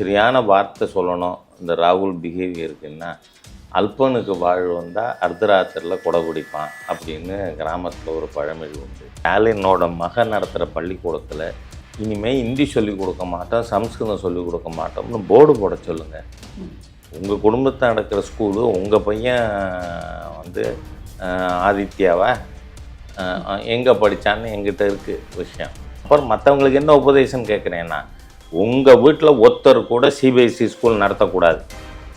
சரியான வார்த்தை சொல்லணும். இந்த ராகுல் பிஹேவியருக்குன்னா அல்பனுக்கு வாழ் வந்தால் அர்த்தராத்திரில் கொடை பிடிப்பான் அப்படின்னு கிராமத்தில் ஒரு பழமொழி உண்டு. ஸ்டாலினோட மகன் நடத்துகிற பள்ளிக்கூடத்தில் இனிமேல் ஹிந்தி சொல்லிக் கொடுக்க மாட்டோம் சம்ஸ்கிருதம் சொல்லிக் கொடுக்க மாட்டோம்னு போர்டு போட சொல்லுங்கள் உங்கள் குடும்பத்தை நடக்கிற ஸ்கூலு உங்கள் பையன் வந்து ஆதித்யாவா? எங்கே படித்தான்னு எங்கிட்ட இருக்குது விஷயம். அப்புறம் மற்றவங்களுக்கு என்ன உபதேசம் கேட்குறேன்னா உங்கள் வீட்டில் ஒருத்தர் கூட சிபிஎஸ்சி ஸ்கூல் நடத்தக்கூடாது.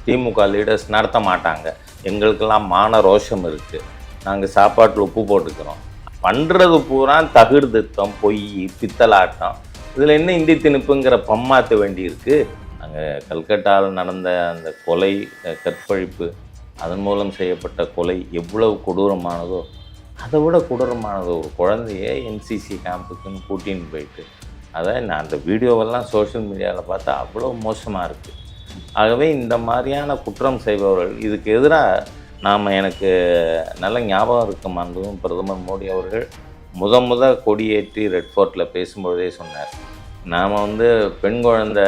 திமுக லீடர்ஸ் நடத்த மாட்டாங்க. எங்களுக்கெல்லாம் மான ரோஷம் இருக்குது நாங்கள் சாப்பாட்டில் உப்பு போட்டுக்கிறோம். பண்ணுறது பூரா தகுடு திட்டம் பொய் பித்தலாட்டம். இதில் என்ன இந்தி திணிப்புங்கிற பம்மாற்ற வேண்டியிருக்கு? அங்கே கல்கட்டாவில் நடந்த அந்த கொலை கற்பழிப்பு அதன் மூலம் செய்யப்பட்ட கொலை எவ்வளவு கொடூரமானதோ அதை விட கொடூரமானது ஒரு குழந்தைய என்சிசி கேம்புக்குன்னு கூட்டின்னு போயிட்டு அதான் நான் அந்த வீடியோவெல்லாம் சோஷியல் மீடியாவில் பார்த்தா அவ்வளோ மோசமாக இருக்குது ஆகவே இந்த மாதிரியான குற்றம் செய்பவர்கள் இதுக்கு எதிராக நாம் எனக்கு நல்ல ஞாபகம் இருக்கும் அன்பும் பிரதமர் மோடி அவர்கள் முத முத கொடியேற்றி ரெட் ஃபோர்ட்டில் பேசும்பொழுதே சொன்னார். நாம் வந்து பெண் குழந்த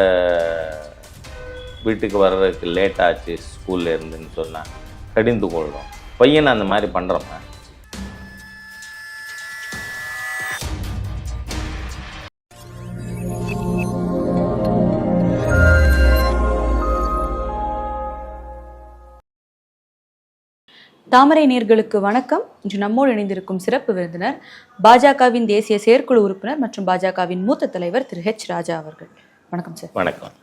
வீட்டுக்கு வர்றதுக்கு லேட் ஆச்சு ஸ்கூல்லேருந்துன்னு சொன்னால் கடிந்து கொள்கிறோம் பையனை அந்த மாதிரி பண்ணுறோமா தாமரை நேர்களுக்கு வணக்கம். இன்று நம்மோடு இணைந்திருக்கும் சிறப்பு விருந்தினர் பாஜகவின் தேசிய செயற்குழு உறுப்பினர் மற்றும் பாஜகவின் மூத்த தலைவர் திரு ஹெச் ராஜா அவர்கள். வணக்கம் சார். வணக்கம்.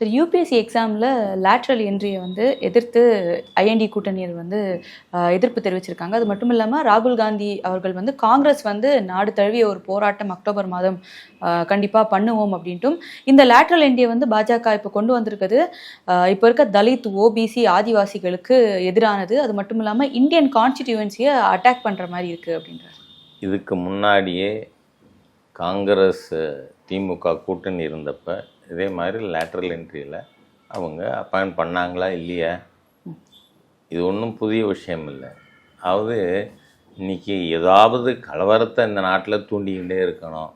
Sir U P S C எக்ஸாமில் லேட்ரல் என்ட்ரியை வந்து எதிர்த்து ஐஎன்டி கூட்டணியர் வந்து எதிர்ப்பு தெரிவிச்சிருக்காங்க. அது மட்டும் இல்லாமல் ராகுல் காந்தி அவர்கள் வந்து காங்கிரஸ் வந்து நாடு தழுவிய ஒரு போராட்டம் அக்டோபர் மாதம் கண்டிப்பாக பண்ணுவோம் அப்படின்ட்டும். இந்த லேட்ரல் என்ட்ரியை வந்து பாஜக இப்போ கொண்டு வந்திருக்குது. இப்போ இருக்க தலித் ஓபிசி ஆதிவாசிகளுக்கு எதிரானது. அது மட்டும் இல்லாமல் இந்தியன் கான்ஸ்டிடியூவன்சியை அட்டாக் பண்ணுற மாதிரி இருக்குது அப்படின்றார். இதுக்கு முன்னாடியே காங்கிரஸ் திமுக கூட்டணி இருந்தப்போ இதே மாதிரி லேட்ரல் என்ட்ரியில் அவங்க அப்பாயிண்ட் பண்ணாங்களா இல்லையா? இது ஒன்றும் புதிய விஷயம் இல்லை. அதாவது இன்றைக்கி ஏதாவது கலவரத்தை இந்த நாட்டில் தூண்டிக்கிட்டே இருக்கணும்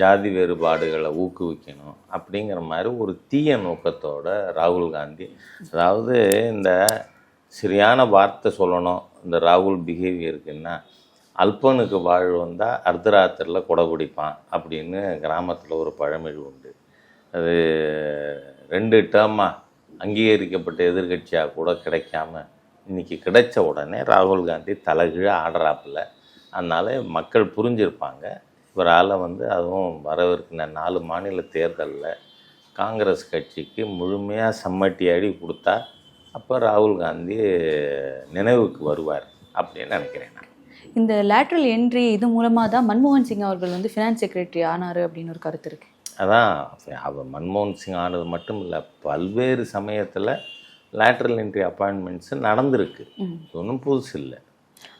ஜாதி வேறுபாடுகளை ஊக்குவிக்கணும் அப்படிங்கிற மாதிரி ஒரு தீய நோக்கத்தோட ராகுல் காந்தி அதாவது இந்த சரியான வார்த்தை சொல்லணும் இந்த ராகுல் பிஹேவியருக்குன்னா அல்பனுக்கு வாழ் வந்தால் அர்த்தராத்திரில் கொடை பிடிப்பான் அப்படின்னு கிராமத்தில் ஒரு பழமொழி உண்டு. அது ரெண்டு டேர்மாக அங்கீகரிக்கப்பட்ட எதிர்க்கட்சியாக கூட கிடைக்காம இன்னைக்கு கிடைச்ச உடனே ராகுல் காந்தி தலைகீழ ஆடுறாப்புல. அதனால் மக்கள் புரிஞ்சிருப்பாங்க. இவரால் வந்து அதுவும் வரவிருக்கிற நாலு மாநில தேர்தலில் காங்கிரஸ் கட்சிக்கு முழுமையாக சம்மட்டி அடி கொடுத்தா அப்போ ராகுல் காந்தி நினைவுக்கு வருவார் அப்படின்னு நினைக்கிறேன் நான். இந்த லேட்ரல் என்ட்ரி இது மூலமாக தான் மன்மோகன் சிங் அவர்கள் வந்து ஃபினான்ஸ் செக்ரட்டரி ஆனார் அப்படின்னு ஒரு கருத்து இருக்குது அதான் அவர் மன்மோகன் சிங் ஆனது மட்டும் இல்லை பல்வேறு சமயத்தில் லேட்ரல் என்ட்ரி அப்பாயின்மெண்ட்ஸ் நடந்திருக்கு. ஒன்றும் புதுசு இல்லை.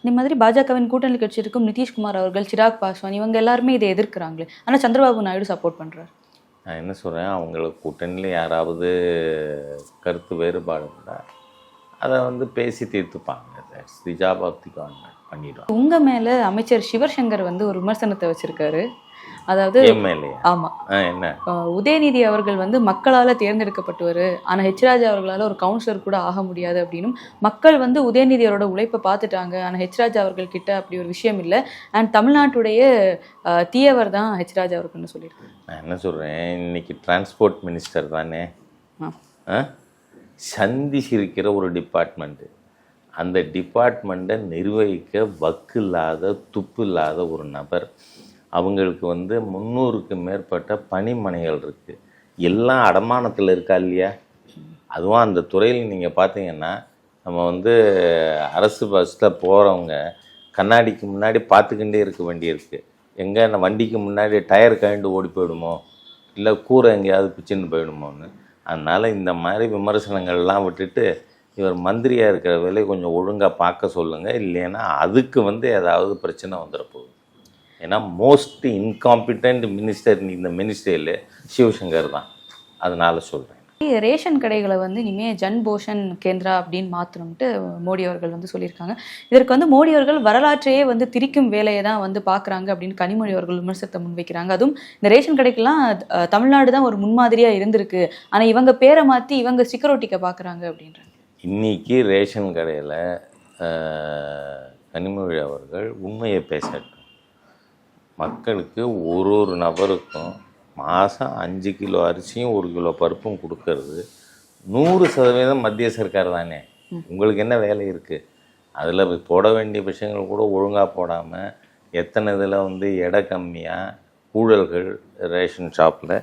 இந்த மாதிரி பாஜகவின் கூட்டணி கட்சி இருக்கும் நிதிஷ்குமார் அவர்கள் சிராக் பாஸ்வான் இவங்க எல்லாருமே இதை எதிர்க்கிறாங்களே. ஆனால் சந்திரபாபு நாயுடு சப்போர்ட் பண்றாரு. நான் என்ன சொல்கிறேன் அவங்களுக்கு கூட்டணியில் யாராவது கருத்து வேறுபாடு இருந்தால் அதை வந்து பேசி தீர்த்துப்பாங்க. The job of the government பண்ணிடும் உங்க மேல அமைச்சர் சிவசங்கர் வந்து ஒரு விமர்சனத்தை வச்சிருக்காரு. அதாவது ஆமா. என்ன? உதயநிதி அவர்கள் வந்து மக்களால தேர்ந்தெடுக்கப்பட்டவர். ஆனா ஹெச் ராஜா அவர்களால ஒரு கவுன்சிலர் கூட ஆக முடியாது அப்படின்னும் மக்கள் வந்து உதயநிதி அவரோட உழைப்பை பார்த்துட்டாங்க. ஆனா ஹெச் ராஜா அவர்கள் கிட்ட அப்படி ஒரு விஷயம் இல்லை. அண்ட் தமிழ்நாட்டுடைய தீயவர் தான் ஹெச் ராஜா அவர்கள்னு சொல்லியிருக்காரு நான் என்ன சொல்கிறேன் இன்னைக்கு டிரான்ஸ்போர்ட் மினிஸ்டர் தானே? ஆ. ஆ? சந்தி சிரிக்கிற ஒரு டிபார்ட்மெண்ட்டு அந்த டிபார்ட்மெண்ட்டை நிர்வகிக்க வக்கு இல்லாத துப்பு இல்லாத ஒரு நபர். அவங்களுக்கு வந்து முந்நூறுக்கு மேற்பட்ட பணிமனைகள் இருக்குது எல்லாம் அடமானத்தில் இருக்கா இல்லையா? அதுவும் அந்த துறையில் நீங்கள் பார்த்தீங்கன்னா நம்ம வந்து அரசு பஸ்ஸில் போகிறவங்க கண்ணாடிக்கு முன்னாடி பார்த்துக்கிட்டே இருக்க வேண்டியிருக்கு எங்கே அந்த வண்டிக்கு முன்னாடி டயர் கழண்டு ஓடி போயிடுமோ? இல்லை கூரை எங்கேயாவது பிச்சுன்னு போயிடுமோன்னு? அதனால் இந்த மாதிரி விமர்சனங்கள்லாம் விட்டுட்டு இவர் மந்திரியாக இருக்கிற வேலையை கொஞ்சம் ஒழுங்காக பார்க்க சொல்லுங்கள் இல்லைன்னா அதுக்கு வந்து ஏதாவது பிரச்சனை வந்துட போகுது. ஏன்னா மோஸ்ட் இன்காம்பிட்டன்ட் மினிஸ்டர் இந்த மினிஸ்டரில் சிவசங்கர் தான். அதனால சொல்கிறேன் ரேஷன் கடைகளை வந்து இனிமே ஜன் போஷன் கேந்திரா அப்படின்னு மாற்றணும்ட்டு மோடி அவர்கள் வந்து சொல்லியிருக்காங்க. இதற்கு வந்து மோடி அவர்கள் வரலாற்றையே வந்து திரிக்கும் வேலையை தான் வந்து பார்க்குறாங்க அப்படின்னு கனிமொழி அவர்கள் விமர்சனத்தை முன்வைக்கிறாங்க. அதுவும் இந்த ரேஷன் கடைக்கெல்லாம் தமிழ்நாடு தான் ஒரு முன்மாதிரியாக இருந்திருக்கு. ஆனால் இவங்க பேரை மாற்றி இவங்க ஸ்டிக்கர் ஒட்டிக்க பார்க்குறாங்க அப்படின்றாங்க இன்னைக்கு ரேஷன் கடையில் கனிமொழி அவர்கள் உண்மையை பேசட்டும். மக்களுக்கு ஒரு ஒரு நபருக்கும் மாதம் அஞ்சு கிலோ அரிசியும் ஒரு கிலோ பருப்பும் கொடுக்கறது நூறு சதவீதம் மத்திய சர்க்கார் தானே. உங்களுக்கு என்ன வேலை இருக்குது அதில் போட வேண்டிய விஷயங்கள் கூட ஒழுங்காக போடாமல் எத்தனை இதில் வந்து எடை கம்மியாக ஊழல்கள் ரேஷன் ஷாப்பில்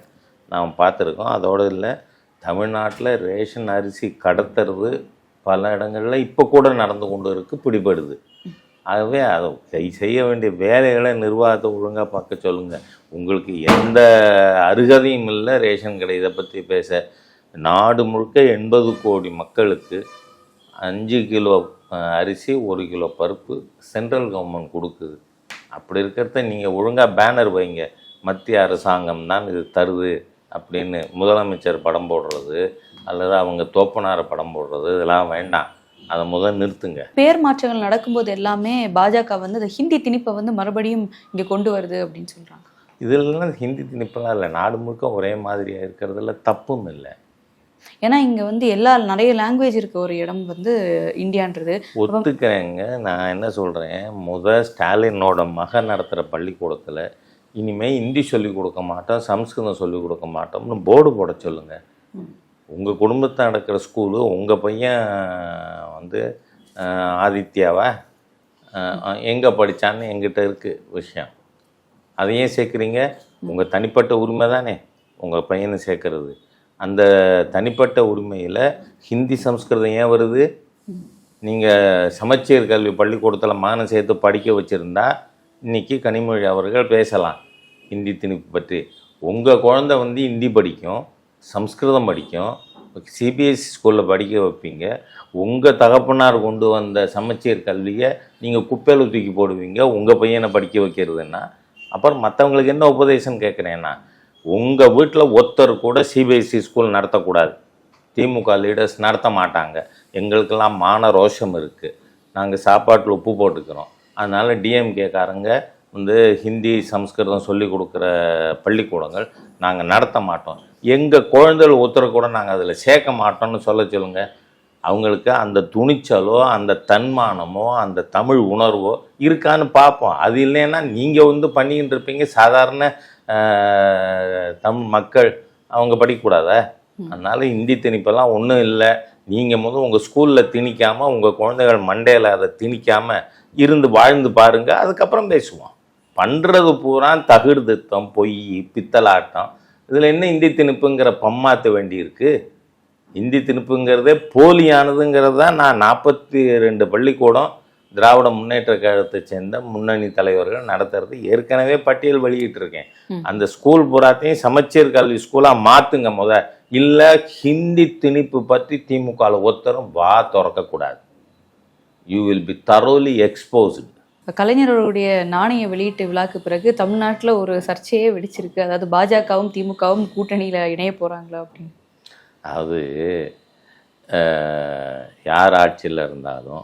நாம் பார்த்துருக்கோம். அதோடு இல்லை தமிழ்நாட்டில் ரேஷன் அரிசி கடத்துறது பல இடங்களில் இப்போ கூட நடந்து கொண்டு இருக்குது பிடிபடுது. ஆகவே அதை செய்ய வேண்டிய வேலைகளை நிர்வாகத்தை ஒழுங்காக பார்க்க சொல்லுங்கள் உங்களுக்கு எந்த அருகதையும் இல்லை ரேஷன் கடை இதை பற்றி பேச. நாடு முழுக்க எண்பது கோடி மக்களுக்கு அஞ்சு கிலோ அரிசி ஒரு கிலோ பருப்பு சென்ட்ரல் கவர்மெண்ட் கொடுக்குது. அப்படி இருக்கிறத நீங்கள் ஒழுங்காக பேனர் வைங்க. மத்திய அரசாங்கம் தான் இது தருது அப்படின்னு முதலமைச்சர் படம் போடுறது அல்லது அவங்க தோப்பனார படம் போடுறது இதெல்லாம் வேண்டாம். அதை முதல் நிறுத்துங்க. பேர் மாற்றங்கள் நடக்கும்போது எல்லாமே பாஜக வந்து அந்த ஹிந்தி திணிப்பை வந்து மறுபடியும் இங்கே கொண்டு வருது அப்படின்னு சொல்கிறாங்க இதெல்லாம் ஹிந்தி திணிப்பெல்லாம் இல்லை. நாடு முழுக்க ஒரே மாதிரியாக இருக்கிறதுல தப்பும் இல்லை. ஏன்னா இங்கே வந்து எல்லா நிறைய லாங்குவேஜ் இருக்க ஒரு இடம் வந்து இந்தியான்றது. ஒத்துக்கிறேங்க. நான் என்ன சொல்கிறேன் முத ஸ்டாலினோட மகன் நடத்துகிற பள்ளிக்கூடத்தில் இனிமேல் ஹிந்தி சொல்லிக் கொடுக்க மாட்டோம் சம்ஸ்கிருதம் சொல்லிக் கொடுக்க மாட்டோம்னு போர்டு போட சொல்லுங்கள் உங்கள் குடும்பத்தை நடக்கிற ஸ்கூலு உங்கள் பையன் வந்து ஆதித்யாவா? எங்கே படித்தான்னு எங்கிட்ட இருக்குது விஷயம். அதை ஏன் சேர்க்குறீங்க. உங்கள் தனிப்பட்ட உரிமை தானே உங்கள் பையனை சேர்க்கறது. அந்த தனிப்பட்ட உரிமையில் ஹிந்தி சம்ஸ்கிருதம் ஏன் வருது? நீங்கள் சமச்சீர் கல்வி பள்ளிக்கூடத்தில் மானம் சேர்த்து படிக்க வச்சுருந்தா இன்றைக்கி கனிமொழி அவர்கள் பேசலாம். ஹிந்தி திணிப்பு பற்றி. உங்கள் குழந்தை வந்து ஹிந்தி படிக்கும். சம்ஸ்கிருதம் படிக்கும். சிபிஎஸ்சி ஸ்கூலில் படிக்க வைப்பீங்க. உங்கள் தகப்பனார் கொண்டு வந்த சமச்சீர் கல்வியை நீங்கள் குப்பையில் தூக்கி போடுவீங்க. உங்கள் பையனை படிக்க வைக்கிறதுன்னா அப்புறம் மற்றவங்களுக்கு என்ன உபதேசம் கேட்குறேன்னா உங்கள் வீட்டில் ஒருத்தர் கூட சிபிஎஸ்சி ஸ்கூல் நடத்தக்கூடாது. திமுக லீடர்ஸ் நடத்த மாட்டாங்க. எங்களுக்கெல்லாம் மான ரோஷம் இருக்குது நாங்கள் சாப்பாட்டில் உப்பு போட்டுக்கிறோம். அதனால் டிஎம்கேக்காரங்க வந்து ஹிந்தி சம்ஸ்கிருதம் சொல்லி கொடுக்குற பள்ளிக்கூடங்கள் நாங்கள் நடத்த மாட்டோம். எங்கள் குழந்தைகள் ஒருத்தர் கூட நாங்கள் அதில் சேர்க்க மாட்டோம்னு சொல்ல சொல்லுங்கள் அவங்களுக்கு அந்த துணிச்சலோ அந்த தன்மானமோ அந்த தமிழ் உணர்வோ இருக்கான்னு பார்ப்போம். அது இல்லைன்னா நீங்கள் வந்து பண்ணிக்கிட்டு இருப்பீங்க. சாதாரண தமிழ் மக்கள் அவங்க படிக்கக்கூடாதா? அதனால ஹிந்தி திணிப்பெல்லாம் ஒன்றும் இல்லை. நீங்கள் முதல் உங்கள் ஸ்கூலில் திணிக்காமல் உங்கள் குழந்தைகள் மண்டையில் அதை திணிக்காமல் இருந்து வாழ்ந்து பாருங்க. அதுக்கப்புறம் பேசுவோம். பண்ணுறது பூரா தகிர்தித்தம் பொய் பித்தலாட்டம். இதில் என்ன இந்தி திணிப்புங்கிற பம்மாற்ற வேண்டியிருக்கு இந்தி திணிப்புங்கிறதே போலியானதுங்கிறது தான் நான் நாற்பத்தி ரெண்டு பள்ளிக்கூடம் திராவிட முன்னேற்ற கழகத்தை சேர்ந்த முன்னணி தலைவர்கள் நடத்துறது ஏற்கனவே பட்டியல் வெளியிட்டிருக்கேன். அந்த ஸ்கூல் பூராத்தையும் சமச்சீர் கல்வி ஸ்கூலாக மாற்றுங்க முத. இல்லை ஹிந்தி திணிப்பு பற்றி திமுகவில் ஒருத்தரும் வா திறக்கக்கூடாது. You will be thoroughly exposed கலைஞர்களுடைய நாணய வெளியீட்டு விழாக்கு பிறகு தமிழ்நாட்டில் ஒரு சர்ச்சையே வெடிச்சிருக்கு. அதாவது பாஜகவும் திமுகவும் கூட்டணியில் இணைய போகிறாங்களா அப்படின்னு. அது யார் ஆட்சியில் இருந்தாலும்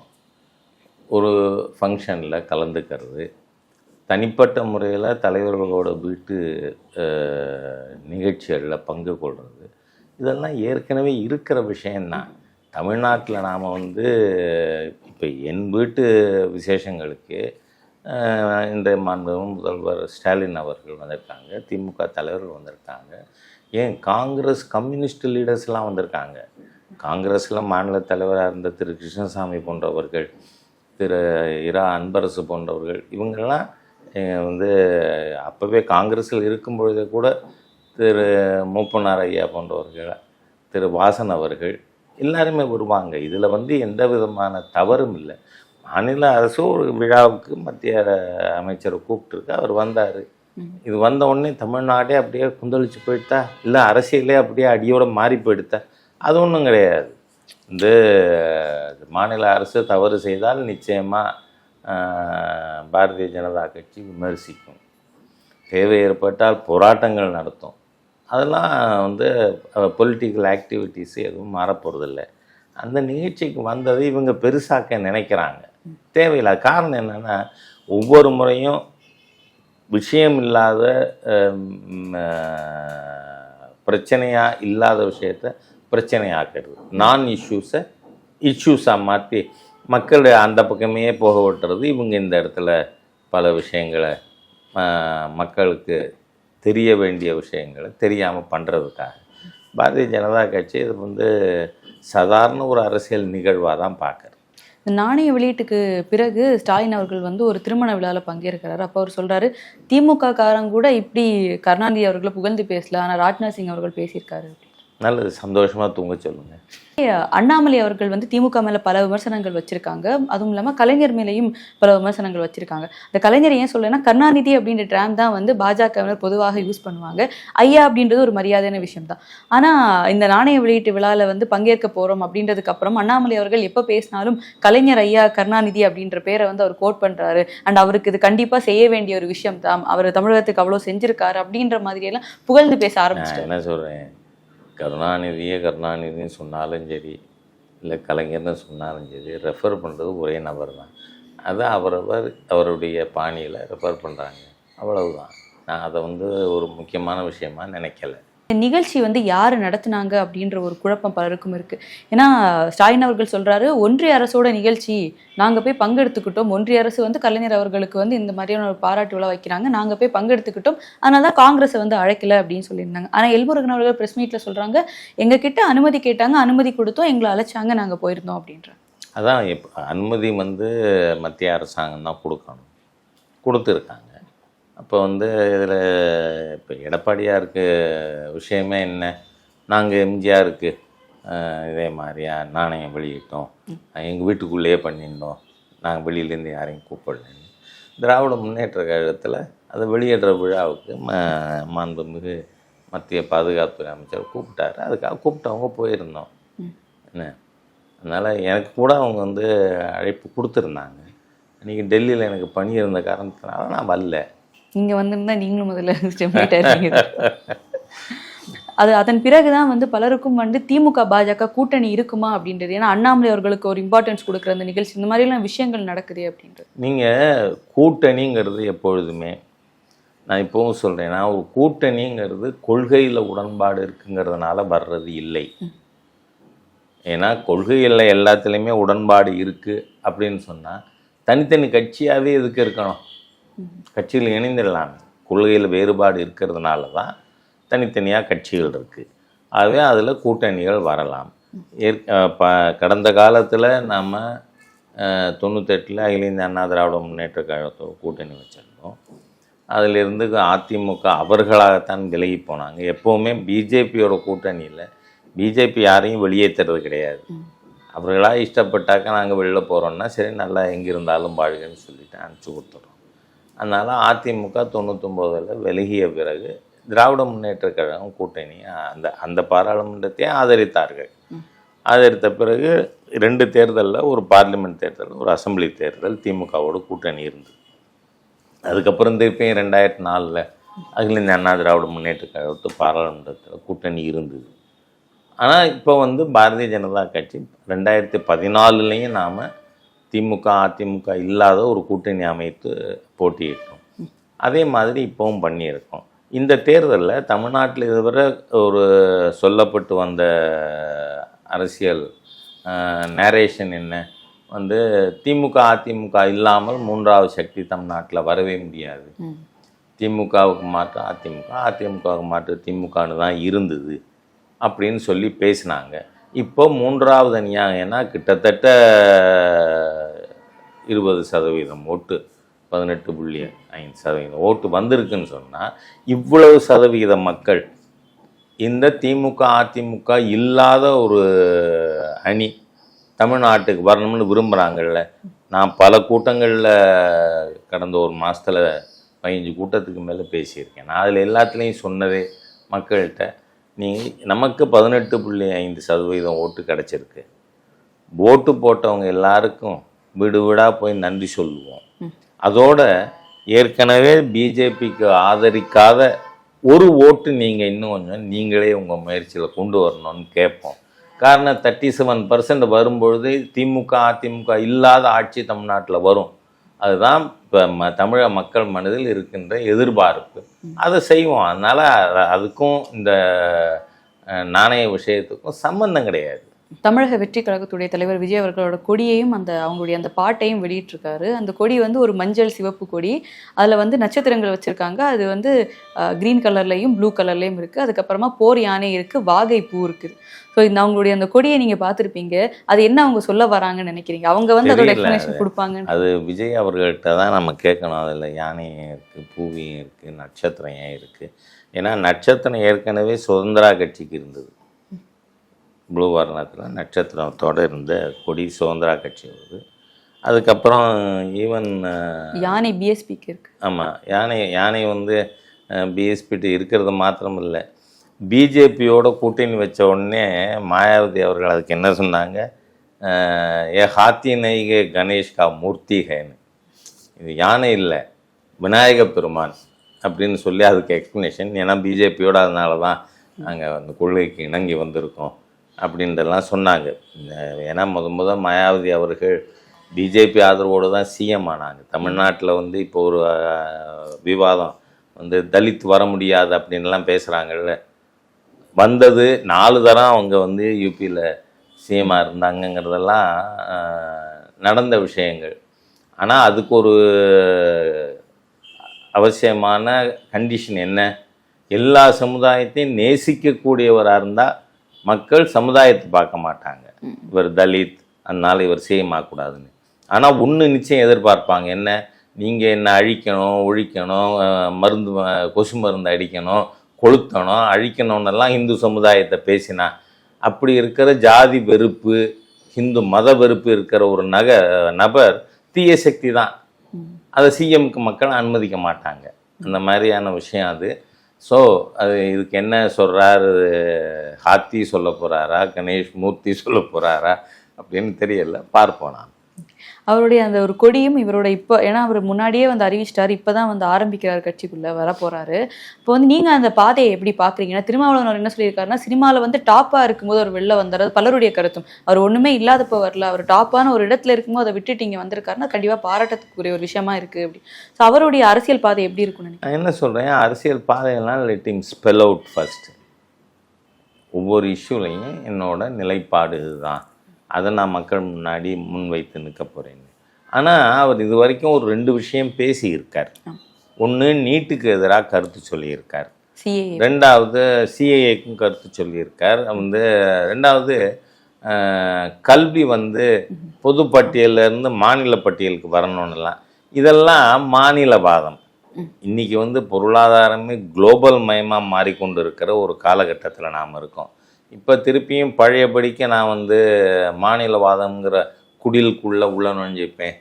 ஒரு ஃபங்க்ஷனில் கலந்துக்கிறது. தனிப்பட்ட முறையில் தலைவர்களோட வீட்டு நிகழ்ச்சிகளில் பங்கு கொள்வது இதெல்லாம் ஏற்கனவே இருக்கிற விஷயந்தான் தமிழ்நாட்டில் நாம் வந்து இப்போ என் வீட்டு விசேஷங்களுக்கு இன்றைய மாண்பு முதல்வர் ஸ்டாலின் அவர்கள் வந்திருக்காங்க திமுக தலைவர்கள் வந்திருக்காங்க. ஏன் காங்கிரஸ் கம்யூனிஸ்ட் லீடர்ஸ்லாம் வந்திருக்காங்க? காங்கிரஸில் மாநில தலைவராக இருந்த திரு கிருஷ்ணசாமி போன்றவர்கள் திரு இரா அன்பரசு போன்றவர்கள் இவங்கெல்லாம் வந்து அப்போவே காங்கிரஸில் இருக்கும் பொழுதே கூட திரு மூப்பனார் ஐயா போன்றவர்கள் திரு வாசன் அவர்கள் எல்லாருமே வருவாங்க. இதில் வந்து எந்த விதமான தவறும் இல்லை. மாநில அரசு ஒரு விழாவுக்கு மத்திய அமைச்சரை கூப்பிட்டுருக்கு. அவர் வந்தார். இது வந்த உடனே தமிழ்நாடே அப்படியே குந்தளிச்சு போயிட்டா இல்லை அரசியலே அப்படியே அடியோட மாறி போயிடுத்தா? அது ஒன்றும் கிடையாது. இந்த மாநில அரசு தவறு செய்தால் நிச்சயமாக பாரதிய ஜனதா கட்சி விமர்சிக்கும். தேவை ஏற்பட்டால் போராட்டங்கள் நடத்தும். அதெல்லாம் வந்து பொலிட்டிக்கல் ஆக்டிவிட்டீஸ் எதுவும் மாறப்போகிறதில்ல அந்த நிகழ்ச்சிக்கு வந்ததை இவங்க பெருசாக்க நினைக்கிறாங்க. தேவையில்லை காரணம் என்னென்னா ஒவ்வொரு முறையும் விஷயம் இல்லாத பிரச்சனையாக இல்லாத விஷயத்த பிரச்சனையாக்குறது. நான் இஷ்யூஸை இஷ்யூஸாக மாற்றி மக்கள் அந்த பக்கமே போக விட்டுறது இவங்க இந்த இடத்துல பல விஷயங்களை மக்களுக்கு தெரிய வேண்டிய விஷயங்களை தெரியாமல் பண்ணுறதுக்காக பாரதிய ஜனதா கட்சி இது வந்து சாதாரண ஒரு அரசியல் நிகழ்வாக தான் பார்க்குறது நாணய வெளியீட்டுக்கு பிறகு ஸ்டாலின் அவர்கள் வந்து ஒரு திருமண விழாவில் பங்கேற்கிறாரு. அப்போ அவர் சொல்றாரு திமுக காரங்க கூட இப்படி கருணாநிதி அவர்களை புகழ்ந்து பேசல. ஆனால் ராஜ்நாத் சிங் அவர்கள் பேசியிருக்காரு. நல்லது சந்தோஷமாக தூங்க சொல்லுங்கள் அண்ணாமலை அவர்கள் வந்து திமுக மேல பல விமர்சனங்கள் வச்சிருக்காங்க. அதுவும் இல்லாம கலைஞர் மேலேயும் பல விமர்சனங்கள் வச்சிருக்காங்க. இந்த கலைஞர் ஏன் சொல்லேன்னா கருணாநிதி அப்படின்ற டேம் தான் வந்து பாஜகவினர் பொதுவாக யூஸ் பண்ணுவாங்க. ஐயா அப்படின்றது ஒரு மரியாதையான விஷயம் தான் ஆனா இந்த நாணய வெளியீட்டு விழால வந்து பங்கேற்க போறோம் அப்படின்றதுக்கு அப்புறம் அண்ணாமலை அவர்கள் எப்ப பேசினாலும் கலைஞர் ஐயா கருணாநிதி அப்படின்ற பேரை வந்து அவர் கோட் பண்றாரு. அண்ட் அவருக்கு இது கண்டிப்பா செய்ய வேண்டிய ஒரு விஷயம் தான் அவர் தமிழகத்துக்கு அவ்வளவு செஞ்சிருக்காரு அப்படின்ற மாதிரி எல்லாம் புகழ்ந்து பேச நான் ஆரம்பிச்சிட்டாரு. என்ன சொல்கிறேன் கருணாநிதியே கருணாநிதின்னு சொன்னாலும் சரி இல்லை கலைஞர்னு சொன்னாலும் சரி ரெஃபர் பண்ணுறது ஒரே நபர் தான். அது அவரவர் அவருடைய பாணியில் ரெஃபர் பண்ணுறாங்க அவ்வளவுதான். நான் அதை வந்து ஒரு முக்கியமான விஷயமா நினைக்கல. நிகழ்ச்சி வந்து யார் நடத்துனாங்க அப்படின்ற ஒரு குழப்பம் பலருக்கும் இருக்கு. ஏன்னா ஸ்டாலின் அவர்கள் சொல்றாரு ஒன்றிய அரசோட நிகழ்ச்சி நாங்க போய் பங்கெடுத்துக்கிட்டோம். ஒன்றிய அரசு வந்து கலைஞர் அவர்களுக்கு வந்து இந்த மாதிரியான ஒரு பாராட்டு விழா வைக்கிறாங்க. நாங்க போய் பங்கெடுத்துக்கிட்டோம். அதனால தான் காங்கிரஸை வந்து அழைக்கல அப்படின்னு சொல்லியிருந்தாங்க. ஆனா எல்முருகன் அவர்கள் பிரஸ் மீட்ல சொல்றாங்க எங்க கிட்ட அனுமதி கேட்டாங்க அனுமதி கொடுத்தோம் எங்களை அழைச்சாங்க நாங்க போயிருந்தோம் அப்படின்ற. அதான் அனுமதி வந்து மத்திய அரசாங்கம் தான் கொடுக்கணும். கொடுத்துருக்காங்க. அப்போ வந்து இதில் இப்போ எடப்பாடியாருக்கு விஷயமே என்ன? நாங்கள் எம்ஜிஆருக்கு இதே மாதிரியா நாணயம் வெளியிட்டோம். எங்கள் வீட்டுக்குள்ளேயே பண்ணியிருந்தோம். நாங்கள் வெளியிலேருந்து யாரையும் கூப்பிடலன்னு. திராவிட முன்னேற்ற கழகத்தில் அதை வெளியிடுற விழாவுக்கு ம மாண்புமிகு மத்திய பாதுகாப்புத்துறை அமைச்சர் கூப்பிட்டாரு. அதுக்காக கூப்பிட்டவங்க போயிருந்தோம். என்ன? அதனால் எனக்கு கூட அவங்க வந்து அழைப்பு கொடுத்துருந்தாங்க. அன்றைக்கி டெல்லியில் எனக்கு பணி இருந்த காரணத்தினால நான் வரல. இங்க வந்திருந்தா நீங்களும் முதல்ல ஸ்டெம்லேட் அது அதன் பிறகுதான் வந்து பலருக்கும் வந்து திமுக பாஜக கூட்டணி இருக்குமா அப்படின்றது. ஏன்னா அண்ணாமலை அவர்களுக்கு ஒரு இம்பார்ட்டன்ஸ் கொடுக்குற அந்த நிகழ்ச்சி இந்த மாதிரிலாம் விஷயங்கள் நடக்குது அப்படின்றது. நீங்கள் கூட்டணிங்கிறது எப்பொழுதுமே நான் இப்போவும் சொல்கிறேன் நான் ஒரு கூட்டணிங்கிறது கொள்கையில் உடன்பாடு இருக்குங்கிறதுனால வர்றது இல்லை. ஏன்னா கொள்கையில் எல்லாத்துலேயுமே உடன்பாடு இருக்குது அப்படின்னு சொன்னால் தனித்தனி கட்சியாகவே எதுக்கு இருக்கணும்? கட்சிகள் இணைந்திடலாமே. கொள்கையில் வேறுபாடு இருக்கிறதுனால தான் தனித்தனியாக கட்சிகள் இருக்குது ஆகவே அதில் கூட்டணிகள் வரலாம். ஏற் ப கடந்த காலத்தில் நம்ம தொண்ணூத்தெட்டில் அகில இந்திய அண்ணா திராவிட முன்னேற்ற கழகத்தோட கூட்டணி வச்சுருந்தோம். அதிலிருந்து அதிமுக அவர்களாகத்தான் விலகி போனாங்க. எப்போவுமே பிஜேபியோட கூட்டணியில் பிஜேபி யாரையும் வெளியேற்றுறது கிடையாது. அவர்களாக இஷ்டப்பட்டாக்க நாங்கள் வெளில போகிறோம்னா சரி நல்லா எங்கே இருந்தாலும் வாழ்கன்னு சொல்லிட்டு அனுப்பிச்சி கொடுத்துட்றோம் அதனால் அதிமுக தொண்ணூத்தொம்போதில் விலகிய பிறகு திராவிட முன்னேற்ற கழகம் கூட்டணி அந்த அந்த பாராளுமன்றத்தையும் ஆதரித்தார்கள். ஆதரித்த பிறகு ரெண்டு தேர்தலில் ஒரு பார்லிமெண்ட் தேர்தல் ஒரு அசெம்பிளி தேர்தல் திமுகவோட கூட்டணி இருந்தது. அதுக்கப்புறம் திருப்பியும் ரெண்டாயிரத்தி நாலில் அகில இந்திய அண்ணா திராவிட முன்னேற்ற கழகத்து பாராளுமன்றத்தில் கூட்டணி இருந்தது. ஆனால் இப்போ வந்து பாரதிய ஜனதா கட்சி ரெண்டாயிரத்தி பதினாலுலேயும் நாம் திமுக அதிமுக இல்லாத ஒரு கூட்டணி அமைத்து போட்டியிட்டோம். அதே மாதிரி இப்போவும் பண்ணியிருக்கோம். இந்த தேர்தலில் தமிழ்நாட்டில் இதுவரை ஒரு சொல்லப்பட்டு வந்த அரசியல் நேரேஷன் என்ன? வந்து திமுக அதிமுக இல்லாமல் மூன்றாவது சக்தி தமிழ்நாட்டில் வரவே முடியாது. திமுகவுக்கு மாற்று அதிமுக அதிமுகவுக்கு மாற்று திமுகன்னு தான் இருந்தது அப்படின்னு சொல்லி பேசினாங்க. இப்போ மூன்றாவது அணியாக கிட்டத்தட்ட இருபது சதவீதம் ஓட்டு பதினெட்டு புள்ளி ஐந்து சதவீதம் ஓட்டு வந்திருக்குன்னு சொன்னால் இவ்வளவு சதவீத மக்கள் இந்த திமுக அதிமுக இல்லாத ஒரு அணி தமிழ்நாட்டுக்கு வரணும்னு விரும்புகிறாங்கல்ல நான் பல கூட்டங்களில் கடந்த ஒரு மாதத்தில் பதினஞ்சு கூட்டத்துக்கு மேலே பேசியிருக்கேன். நான் அதில் எல்லாத்துலேயும் சொன்னதே மக்கள்கிட்ட நீ நமக்கு பதினெட்டு புள்ளி ஐந்து சதவீதம் ஓட்டு கிடச்சிருக்கு. ஓட்டு போட்டவங்க எல்லாருக்கும் வீடு வீடாக போய் நன்றி சொல்லுவோம். அதோட ஏற்கனவே பிஜேபிக்கு ஆதரிக்காத ஒரு ஓட்டு நீங்கள் இன்னும் கொஞ்சம் நீங்களே உங்கள் முயற்சியில் கொண்டு வரணும்னு கேட்போம். காரணம் தேர்ட்டி செவன் பர்சன்ட் வரும்பொழுது திமுக அதிமுக இல்லாத ஆட்சி தமிழ்நாட்டில் வரும். அதுதான் இப்போ ம தமிழக மக்கள் மனதில் இருக்கின்ற எதிர்பார்ப்பு. அதை செய்வோம். அதனால் அதுக்கும் இந்த நாணய விஷயத்துக்கும் சம்பந்தம் கிடையாது. தமிழக வெற்றி கழகத்துடைய தலைவர் விஜய் அவர்களோட கொடியையும் அந்த அவங்களுடைய அந்த பாட்டையும் வெளியிட்டிருக்காரு. அந்த கொடி வந்து ஒரு மஞ்சள் சிவப்பு கொடி. அதில் வந்து நட்சத்திரங்கள் வச்சுருக்காங்க. அது வந்து க்ரீன் கலர்லையும் ப்ளூ கலர்லையும் இருக்குது அதுக்கப்புறமா போர் யானை இருக்குது வாகை பூ இருக்குது ஸோ இந்த அவங்களுடைய அந்த கொடியை நீங்கள் பார்த்துருப்பீங்க. அது என்ன அவங்க சொல்ல வராங்கன்னு நினைக்கிறீங்க? அவங்க வந்து அதோட எக்ஸ்பிளனேஷன். கொடுப்பாங்க அது விஜய் அவர்கள்ட்ட தான் நம்ம கேட்கணும். அதில் யானையும் இருக்குது பூவியும் இருக்குது நட்சத்திரம் ஏன் இருக்குது ஏன்னா நட்சத்திரம் ஏற்கனவே சுதந்திரா கட்சிக்கு இருந்தது. ப்ளூ வர்ணத்தில் நட்சத்திரத்தோடு இருந்த கொடி சுதந்திரா கட்சி வருது. அதுக்கப்புறம் ஈவன் யானை பிஎஸ்பிக்கு இருக்கு. ஆமாம் யானை யானை வந்து பிஎஸ்பிட்டு இருக்கிறது மாத்திரம் இல்லை பிஜேபியோட கூட்டணி வச்ச உடனே மாயாவதி அவர்கள் அதுக்கு என்ன சொன்னாங்க? ஏ ஹாத்தி நைகே கணேஷ் கா மூர்த்தி ஹேன்னு இது யானை இல்லை விநாயக பெருமான். அப்படின்னு சொல்லி அதுக்கு எக்ஸ்ப்ளனேஷன் ஏன்னா பிஜேபியோட அதனால தான் நாங்கள் அந்த கொள்கைக்கு இணங்கி வந்திருக்கோம். அப்படின்றலாம் சொன்னாங்க. ஏன்னா முத முத மாயாவதி அவர்கள் பிஜேபி ஆதரவோடு தான் சிஎம் ஆனாங்க. தமிழ்நாட்டில் வந்து இப்போ ஒரு விவாதம் வந்து தலித் வர முடியாது அப்படின்லாம் பேசுகிறாங்கல்ல வந்தது நாலு தரம் அவங்க வந்து யூபியில் சிஎம்மாக இருந்தாங்கங்கிறதெல்லாம் நடந்த விஷயங்கள். ஆனால் அதுக்கு ஒரு அவசியமான கண்டிஷன் என்ன? எல்லா சமுதாயத்தையும் நேசிக்கக்கூடியவராக இருந்தால் மக்கள் சமுதாயத்தை பார்க்க மாட்டாங்க. இவர் தலித் அதனால இவர் சிஎம் ஆகக்கூடாதுன்னு. ஆனால் ஒன்று நிச்சயம் எதிர்பார்ப்பாங்க. என்ன? நீங்கள் என்ன அழிக்கணும் ஒழிக்கணும் மருந்து கொசு மருந்து அடிக்கணும் கொளுத்தணும் அழிக்கணும்னெல்லாம் இந்து சமுதாயத்தை பேசினா அப்படி இருக்கிற ஜாதி வெறுப்பு ஹிந்து மத வெறுப்பு இருக்கிற ஒரு நக நபர் தீய சக்தி தான். அதை சிஎம்க்கு மக்கள் அனுமதிக்க மாட்டாங்க. அந்த மாதிரியான விஷயம் அது. ஸோ அது இதுக்கு என்ன சொல்கிறாரு ஹாத்தி சொல்ல போகிறாரா கணேஷ் மூர்த்தி சொல்ல போகிறாரா அப்படின்னு தெரியல. பார்ப்போம் நான் அவருடைய அந்த ஒரு கொடியும் இவரோட இப்போ ஏன்னா அவர் முன்னாடியே வந்து அறிவிச்சிட்டார் இப்போ தான் வந்து ஆரம்பிக்கிறார் கட்சிக்குள்ள வர போறாரு இப்போ வந்து நீங்க அந்த பாதையை எப்படி பாக்குறீங்கன்னா திருமாவளவன் அவர் என்ன சொல்லியிருக்காருன்னா சினிமாவில் வந்து டாப்பா இருக்கும்போது அவர் வெளில வந்தார். பலருடைய கருத்தும். அவர் ஒண்ணுமே இல்லாதப்போ வரல. அவர் டாப்பான ஒரு இடத்துல இருக்கும்போது அதை விட்டுட்டு இங்க வந்திருக்காருன்னா கண்டிப்பா பாராட்டத்துக்குரிய ஒரு விஷயமா இருக்கு அப்படி. ஸோ அவருடைய அரசியல் பாதை எப்படி இருக்கும்னு நான் என்ன சொல்கிறேன் அரசியல் பாதையெல்லாம் லெட்டிங் ஸ்பெல் அவுட் ஃபர்ஸ்ட் ஒவ்வொரு இஷ்யூலையும் என்னோட நிலைப்பாடு இதுதான். அதை நான் மக்கள் முன்னாடி முன்வைத்து நிற்க போகிறேன்னு ஆனால் அவர் இது வரைக்கும் ஒரு ரெண்டு விஷயம் பேசியிருக்கார். ஒன்று நீட்டுக்கு எதிராக கருத்து சொல்லியிருக்கார். ரெண்டாவது சிஏஏக்கும் கருத்து சொல்லியிருக்கார். வந்து ரெண்டாவது கல்வி வந்து பொது பட்டியல்ல இருந்து மாநில பட்டியலுக்கு வரணும்னுலாம். இதெல்லாம் மாநிலவாதம். இன்னைக்கு வந்து பொருளாதாரமே குளோபல் மயமாக மாறிக்கொண்டு இருக்கிற ஒரு காலகட்டத்தில் நாம் இருக்கோம். இப்போ திருப்பியும் பழையபடிக்கு நான் வந்து மாநிலவாதம்ங்கிற குடிலுக்குள்ளே உள்ள நுழைஞ்சிப்பேன்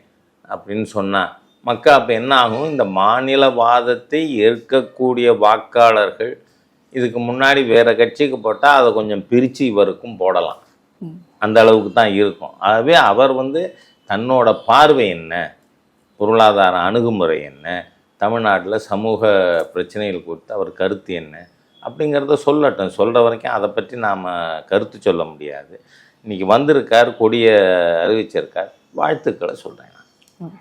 அப்படின்னு சொன்னால் மக்கள் அப்போ என்ன ஆகும்? இந்த மாநிலவாதத்தை ஏற்கக்கூடிய வாக்காளர்கள் இதுக்கு முன்னாடி வேறு கட்சிக்கு போட்டால் அதை கொஞ்சம் பிரித்து இவருக்கும் போடலாம். அந்த அளவுக்கு தான் இருக்கும். ஆகவே அவர் வந்து தன்னோட பார்வை என்ன? பொருளாதார அணுகுமுறை என்ன? தமிழ்நாட்டில் சமூக பிரச்சனைகள் குறித்து அவர் கருத்து என்ன? அப்படிங்கிறத சொல்லட்டும். சொல்கிற வரைக்கும் அதை பற்றி நாம் கருத்து சொல்ல முடியாது. இன்னைக்கு வந்திருக்கார் கொடியை அறிவிச்சிருக்கார். வாழ்த்துக்களை சொல்கிறேன் நான்.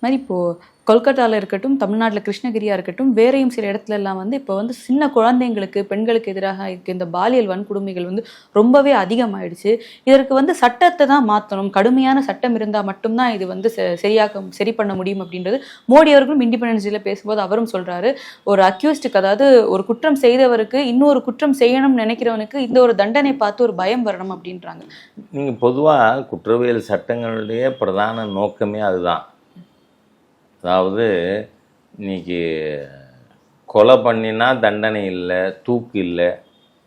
மாதிரி இப்போ கொல்கட்டாவில் இருக்கட்டும் தமிழ்நாட்டில் கிருஷ்ணகிரியா இருக்கட்டும் வேறையும் சில இடத்துல எல்லாம் வந்து இப்போ வந்து சின்ன குழந்தைங்களுக்கு பெண்களுக்கு எதிராக இருக்க இந்த பாலியல் வன்கொடுமைகள் வந்து ரொம்பவே அதிகமாயிடுச்சு. இதற்கு வந்து சட்டத்தை தான் மாற்றணும் கடுமையான சட்டம் இருந்தால் மட்டும்தான் இது வந்து செ- சரியாக்க சரி பண்ண முடியும் அப்படின்றது மோடி அவர்களும் இண்டிபெண்டன்ஸ் டேல பேசும்போது அவரும் சொல்கிறாரு ஒரு அக்யூஸ்டுக்கு அதாவது ஒரு குற்றம் செய்தவருக்கு இன்னொரு குற்றம் செய்யணும்னு நினைக்கிறவனுக்கு இந்த ஒரு தண்டனை பார்த்து ஒரு பயம் வரணும் அப்படின்றாங்க. நீங்கள் பொதுவாக குற்றவியல் சட்டங்களுடைய பிரதான நோக்கமே அதுதான். அதாவது இன்னைக்கு கொலை பண்ணினா தண்டனை இல்லை தூக்கு இல்லை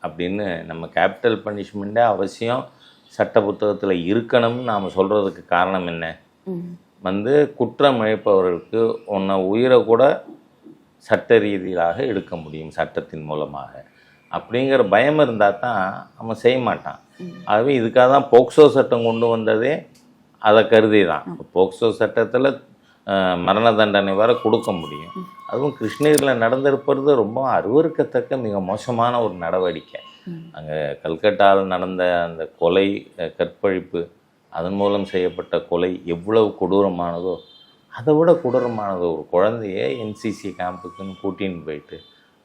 அப்படின்னு நம்ம கேபிட்டல் பனிஷ்மெண்ட்டே அவசியம் சட்ட புத்தகத்தில் இருக்கணும்னு நாம் சொல்கிறதுக்கு காரணம் என்ன? வந்து குற்றம் இழைப்பவர்களுக்கு உன்னை உயிரை கூட சட்ட ரீதியாக எடுக்க முடியும் சட்டத்தின் மூலமாக. அப்படிங்கிற பயம் இருந்தால் தான் அவன் செய்ய மாட்டான். ஆகவே இதுக்காக தான் போக்சோ சட்டம் கொண்டு வந்ததே அதை கருதி தான் போக்சோ சட்டத்தில் மரண தண்டனை வர கொடுக்க முடியும். அதுவும் கிருஷ்ணகிரியில் நடந்திருப்பது ரொம்ப அருவருக்கத்தக்க மிக மோசமான ஒரு நடவடிக்கை. அங்கே கல்கட்டாவில் நடந்த அந்த கொலை கற்பழிப்பு அதன் மூலம் செய்யப்பட்ட கொலை எவ்வளவு கொடூரமானதோ அதை விட கொடூரமானது ஒரு குழந்தைய என்சிசி கேம்புக்குன்னு கூட்டின்னு போயிட்டு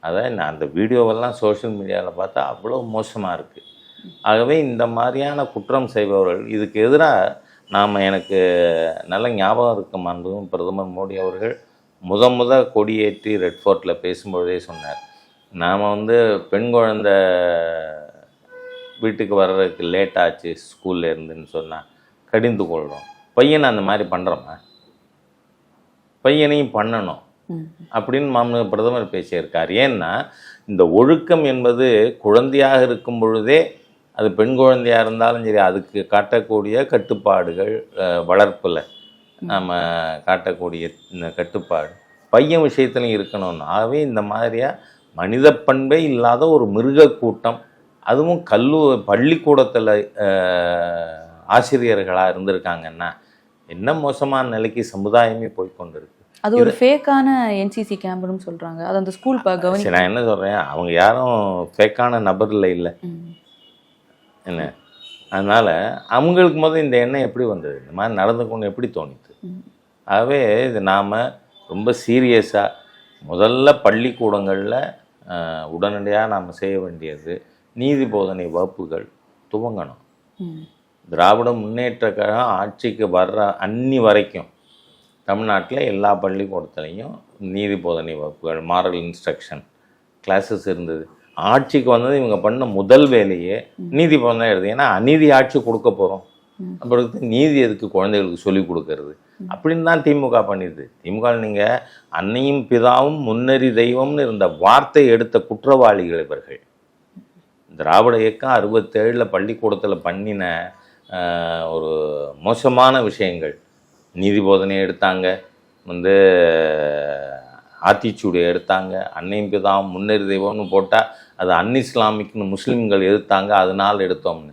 அதை நான் அந்த வீடியோவெல்லாம் சோஷியல் மீடியாவில் பார்த்தா அவ்வளோ மோசமாக இருக்குது ஆகவே இந்த மாதிரியான குற்றம் செய்பவர்கள் இதுக்கு எதிராக நாம் எனக்கு நல்ல ஞாபகம் இருக்கும் அன்பும் பிரதமர் மோடி அவர்கள். முத முத கொடியேற்றி ரெட் ஃபோர்ட்டில் பேசும்பொழுதே சொன்னார். நாம் வந்து பெண் குழந்தை வீட்டுக்கு வர்றதுக்கு லேட் ஆச்சு ஸ்கூல்ல இருந்துன்னு சொன்னால் கடிந்து கொள்கிறோம் பையனை அந்த மாதிரி பண்ணுறோமா பையனையும் பண்ணணும். அப்படின்னு மாமன பிரதமர் பேசியிருக்கார். ஏன்னா இந்த ஒழுக்கம் என்பது குழந்தையாக இருக்கும் பொழுதே அது பெண் குழந்தையாக இருந்தாலும் சரி அதுக்கு காட்டக்கூடிய கட்டுப்பாடுகள் வளர்ப்பில் நம்ம காட்டக்கூடிய இந்த கட்டுப்பாடு. பையன் விஷயத்துலையும் இருக்கணும்னு. ஆகவே இந்த மாதிரியா மனித பண்பே இல்லாத ஒரு மிருக கூட்டம். அதுவும் கல்லூ பள்ளிக்கூடத்தில் ஆசிரியர்களாக இருந்திருக்காங்கன்னா என்ன மோசமான நிலைக்கு சமுதாயமே போய் கொண்டிருக்கு. அது ஒரு ஃபேக்கான என்சிசி கேம்ப்னு சொல்றாங்க. அது அந்த ஸ்கூல் நான் என்ன சொல்கிறேன் அவங்க யாரும் ஃபேக்கான நபர் இல்லை. என்ன? அதனால் அவங்களுக்கு முதல் இந்த எண்ணம் எப்படி வந்தது? இந்த மாதிரி நடந்துக்கணும் எப்படி தோணித்து. ஆகவே இது நாம் ரொம்ப சீரியஸாக முதல்ல பள்ளிக்கூடங்களில் உடனடியாக நாம் செய்ய வேண்டியது நீதி போதனை வகுப்புகள் துவங்கணும். திராவிட முன்னேற்ற கழகம் ஆட்சிக்கு வர்ற அன்னி வரைக்கும் தமிழ்நாட்டில் எல்லா பள்ளிக்கூடத்துலேயும் நீதி போதனை வகுப்புகள் மாரல் இன்ஸ்ட்ரக்ஷன் கிளாஸஸ் இருந்தது. ஆட்சிக்கு வந்தது இவங்க பண்ண முதல் வேலையே நீதி எழுது ஏன்னா அநீதி ஆட்சி கொடுக்க போகிறோம். அப்புறம் நீதி எதுக்கு குழந்தைகளுக்கு சொல்லிக் கொடுக்கறது? அப்படின்னு தான் திமுக பண்ணிது திமுக நீங்கள் அன்னையும் பிதாவும் முன்னறி தெய்வம்னு இருந்த வார்த்தை எடுத்த குற்றவாளிகள் இவர்கள். திராவிட இயக்கம் அறுபத்தேழில் பள்ளிக்கூடத்தில் பண்ணின ஒரு மோசமான விஷயங்கள். நீதி போதனை எடுத்தாங்க. வந்து ஆத்திச்சூடு எடுத்தாங்க. அன்னையும் பிதாம் முன்னேறி தெய்வம்னு போட்டால் அது அன் இஸ்லாமிக்னு முஸ்லீம்கள் எடுத்தாங்க அதனால் எடுத்தோம்னு.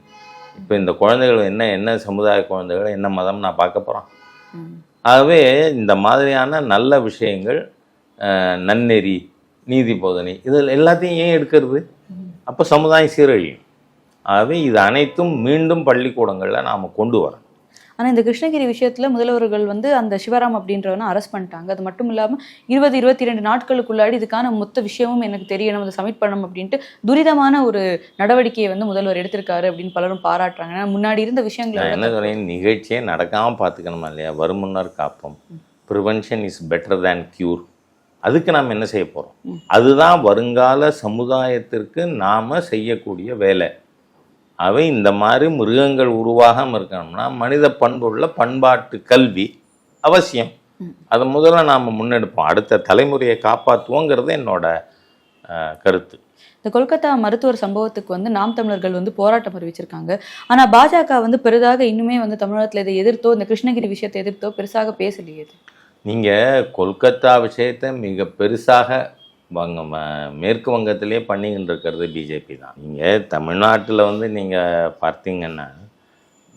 இப்போ இந்த குழந்தைகள் என்ன என்ன சமுதாய குழந்தைகள் என்ன மதம் நான் பார்க்க போகிறோம் ஆகவே இந்த மாதிரியான நல்ல விஷயங்கள் நன்னெறி நீதி போதனை இதில் எல்லாத்தையும் ஏன் எடுக்கிறது? அப்போ சமுதாயம் சீரழியும். ஆகவே இது அனைத்தும் மீண்டும் பள்ளிக்கூடங்களில் நாம் கொண்டு வரோம் ஆனா இந்த கிருஷ்ணகிரி விஷயத்துல முதல்வர்கள் வந்து அந்த சிவராம் அப்படின்றவனை அரெஸ்ட் பண்ணிட்டாங்க. அது மட்டும் இல்லாம இருபது இருபத்தி ரெண்டு நாட்களுக்குள்ளாடி இதுக்கான மொத்த விஷயமும் எனக்கு தெரியணும் அதை சப்மிட் பண்ணணும் அப்படின்ட்டு துரிதமான ஒரு நடவடிக்கையை வந்து முதல்வர் எடுத்திருக்காரு அப்படின்னு பலரும் பாராட்டுறாங்க. ஏன்னா முன்னாடி இருந்த விஷயங்களை என்ன சொல்றேன் நிகழ்ச்சியே நடக்காமல் பார்த்துக்கணுமா இல்லையா? வருமுன்னர் காப்போம். Prevention is better than cure அதுக்கு நாம் என்ன செய்ய போகிறோம் அதுதான் வருங்கால சமுதாயத்திற்கு நாம் செய்யக்கூடிய வேலை. அவை இந்த மாதிரி மிருகங்கள் உருவாகாமல் இருக்கணும்னா மனித பண்புள்ள பண்பாட்டு கல்வி அவசியம். அதை முதல்ல நாம் முன்னெடுப்போம். அடுத்த தலைமுறையை காப்பாற்றுவோங்கிறது என்னோட கருத்து. இந்த கொல்கத்தா மருத்துவர் சம்பவத்துக்கு வந்து நாம் தமிழர்கள் வந்து போராட்டம் அறிவிச்சிருக்காங்க. ஆனா பாஜக வந்து பெரிதாக இன்னுமே வந்து தமிழகத்துல இதை எதிர்த்தோ இந்த கிருஷ்ணகிரி விஷயத்தை எதிர்த்தோ பெருசாக பேசலையே. நீங்கள் கொல்கத்தா விஷயத்தை மிக பெருசாக வங்க ம- மேற்கு வங்கத்திலே பண்ணிக்கிட்டு இருக்கிறது பிஜேபி தான். நீங்கள் தமிழ்நாட்டில் வந்து நீங்கள் பார்த்தீங்கன்னா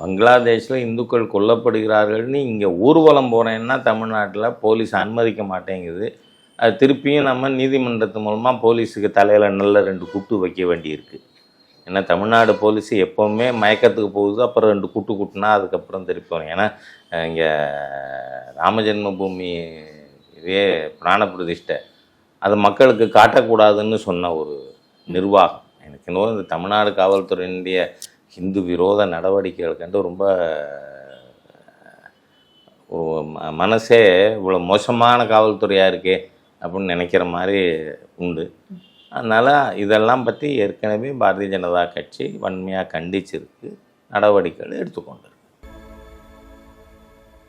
பங்களாதேஷில் இந்துக்கள் கொல்லப்படுகிறார்கள்னு இங்கே ஊர்வலம் போகிறேன்னா தமிழ்நாட்டில் போலீஸ் அனுமதிக்க மாட்டேங்குது. அது திருப்பியும் நம்ம நீதிமன்றத்து மூலமாக போலீஸுக்கு தலையில் நல்ல ரெண்டு குட்டு வைக்க வேண்டியிருக்கு. ஏன்னா தமிழ்நாடு போலீஸ் எப்போவுமே மயக்கத்துக்கு போகுது அப்புறம் ரெண்டு குட்டு குட்டுனா அதுக்கப்புறம் திருப்பி வரும். ஏன்னா இங்கே ராமஜென்ம பூமி இதே பிராண பிரதிஷ்டை. அது மக்களுக்கு காட்டக்கூடாதுன்னு சொன்ன ஒரு நிர்வாகம். எனக்கு இன்னும் இந்த தமிழ்நாடு காவல்துறையினுடைய ஹிந்து விரோத நடவடிக்கைகள் கண்டு ரொம்ப மனசே இவ்வளோ மோசமான காவல்துறையாக இருக்கே அப்படின்னு நினைக்கிற மாதிரி உண்டு. அதனால் இதெல்லாம் பற்றி ஏற்கனவே பாரதிய ஜனதா கட்சி வன்மையாக கண்டிச்சிருக்கு நடவடிக்கைகள் எடுத்துக்கொண்டு